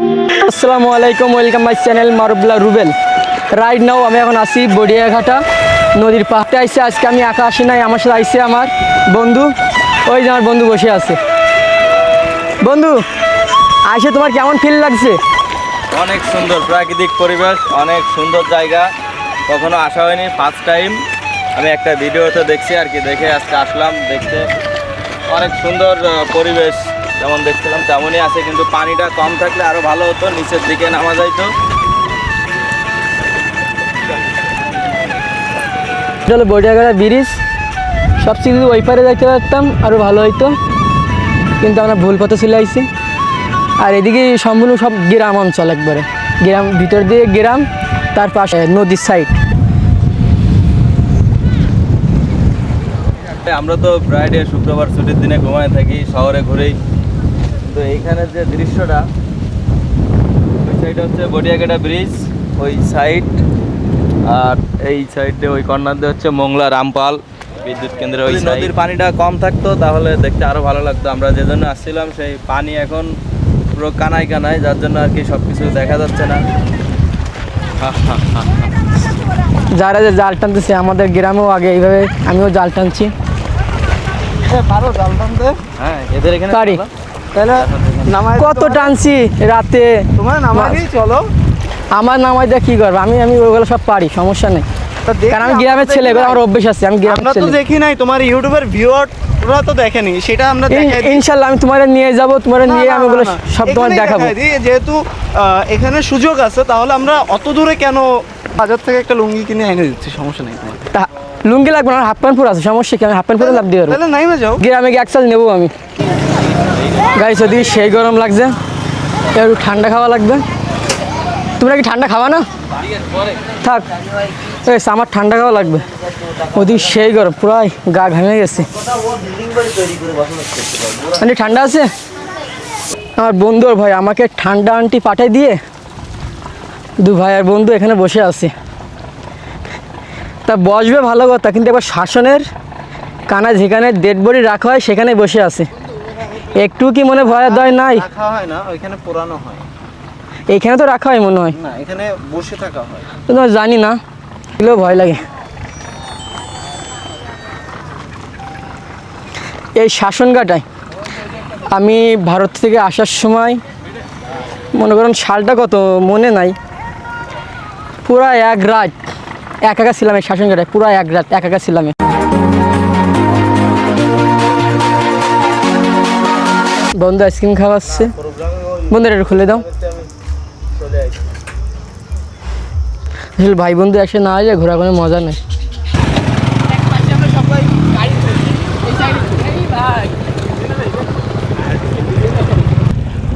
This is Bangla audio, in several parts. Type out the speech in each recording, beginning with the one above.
আসসালামু আলাইকুম, ওয়েলকাম মাই চ্যানেল মারুবুল্লাহ রুবেল। রাইট নাও আমি এখন আসি বডিয়াঘাটা, নদীর পাহাড়ে আইসে, আজকে আমি একা আসি নাই, আমার সাথে আইসে আমার বন্ধু, ওই যে আমার বন্ধু বসে আছে। বন্ধু, আইসে তোমার কেমন ফিল লাগছে? অনেক সুন্দর প্রাকৃতিক পরিবেশ, অনেক সুন্দর জায়গা। কখনো আসা হয়নি ফার্স্ট টাইম আমি একটা ভিডিওতে দেখছি আর কি, দেখে আজকে আসলাম, দেখতে। অনেক সুন্দর পরিবেশ। যেমন দেখছিলাম তেমনই আছে কিন্তু পানিটা কম থাকলে আরও ভালো হতো নিচের দিকে নামা যাইতো। এটা হলো ব্রিজ। সবচেয়ে যদি ওই পারে যাইতে পারতাম আরও ভালো হইতো। কিন্তু আমরা ভুল পথে চলে আইছি। আর এদিকে সম্পূর্ণ সব গ্রাম অঞ্চল একবারে। গ্রাম ভিতর দিয়ে গ্রাম তার পাশে নদীর সাইড আমরা তো ফ্রাইডে শুক্রবার ছুটির দিনে ঘুমায় থাকি শহরে ঘুরেই। তো এইখানে যে দৃশ্যটা ওই সাইডে হচ্ছে বডিয়াঘাটা ব্রিজ ওই সাইড আর এই সাইডে ওই কর্নার দিয়ে হচ্ছে মোংলা রামপাল বিদ্যুৎ কেন্দ্রে ওই নদীর পানিটা কম থাকতো তাহলে দেখতে আরও ভালো লাগতো। আমরা যে জন্য আসছিলাম সেই পানি এখন পুরো কানায় কানায় যার জন্য আর কি সব কিছু দেখা যাচ্ছে না। যারা যে জাল টানতেছে আমাদের গ্রামেও আগে এইভাবে আমিও জাল টানছি। পারো জাল টানতে। হ্যাঁ এদের এখানে। তাহলে নামাই কত টানছি রাতে? তোমার নামাই চলো। আমার নামাই দিয়ে কি করব? আমি আমি ওইগুলো সব পারি সমস্যা নেই। দেখি, কারণ আমি গ্রামের ছেলে দেখি নাই। আমার অভ্যেস আছে আমি গ্রামের আমরা তো ছেলে। দেখি নাই তোমার ইউটিউবের ভিউয়াররা তো দেখেনি সেটা আমরা আমি তোমার নিয়ে যাব তোমার নিয়ে আমি ওগুলো। সব তোমার দেখাবো। যেহেতু এখানে সুযোগ আছে তাহলে আমরা অত দূরে কেন বাজার থেকে একটা লুঙ্গি কিনে এনে দিচ্ছি সমস্যা নেই লুঙ্গি লাগবে না হাফ প্যান্ট পুরো আছে সমস্যা কি? আমি হাফ প্যান্ট পুরো লাভ দিয়ে তাহলে নাইমে যাও। গ্রামে গিয়ে একসাথে নেব আমি। গাইস ওদিকে সেই গরম লাগছে। একটু ঠান্ডা খাওয়া লাগবে। তোমরা কি ঠান্ডা খাওয়া না? থাক। এই আমার ঠান্ডা খাওয়া লাগবে। ওদিকে সেই গরম পুরাই গা ঘামে গেছে। আন্টি ঠান্ডা আছে? আমার বন্ধুর ভাই আমাকে ঠান্ডা আন্টি পাঠিয়ে দিয়ে দু ভাই আর বন্ধু এখানে বসে আছে। তা বসবে ভালো কথা কিন্তু এবার শাসনের কানা যেখানে ডেড বডি রাখা হয় সেখানে বসে আছে। একটু কি মনে ভয়ের দয় নাই? রাখা হয় না ওইখানে পোড়ানো হয়। এইখানে তো রাখা হয় মনে হয়। না এখানে বসে থাকা হয়। জানি না এগুলো ভয় লাগে। এই শাসনঘাটায় আমি ভারত থেকে আসার সময় মনে করেন সালটা কত মনে নাই পুরা এক রাত এক একা ছিলাম এই শাসনঘাটায় পুরা এক রাত এক একা ছিলাম। বন্ধু, আইসক্রিম খাওয়াচ্ছে। বন্ধুরা, একটু খুলে দাও। আসলে ভাই বন্ধু একসাথে না যায় ঘোরা কোনো মজা নেই।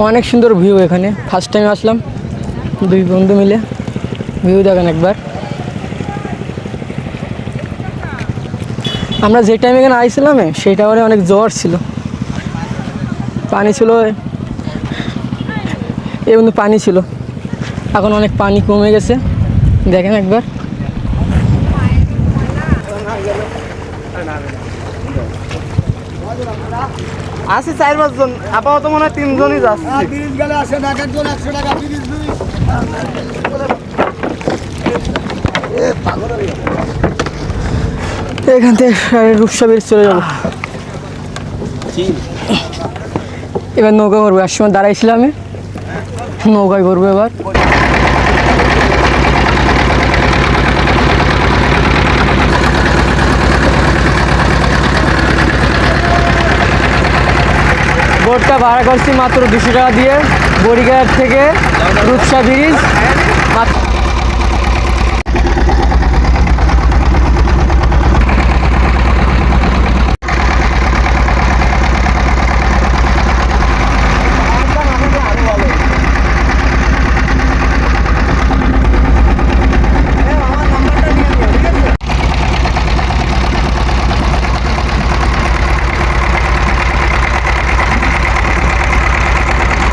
অনেক সুন্দর ভিউ এখানে। ফার্স্ট টাইম আসলাম। দুই বন্ধু মিলে। ভিউ দেখেন একবার। আমরা যে টাইমে এখানে আইছিলাম সেই টাইমে অনেক জ্বর ছিল। পানি ছিল এই বন্ধু পানি ছিল। এখন অনেক পানি কমে গেছে। দেখেন একবার। আছে চার পাঁচজন আপাতত মনে হয় তিনজনই যাচ্ছে। এখান থেকে রূপসা বেরিয়ে চলে যাব। এবার নৌকা করব এক সময় দাঁড়াইছিলাম আমি নৌকায় করব এবার। বোটটা ভাড়া করছি মাত্র দুশো টাকা দিয়ে বড়িঘাট থেকে রূপসা ব্রিজ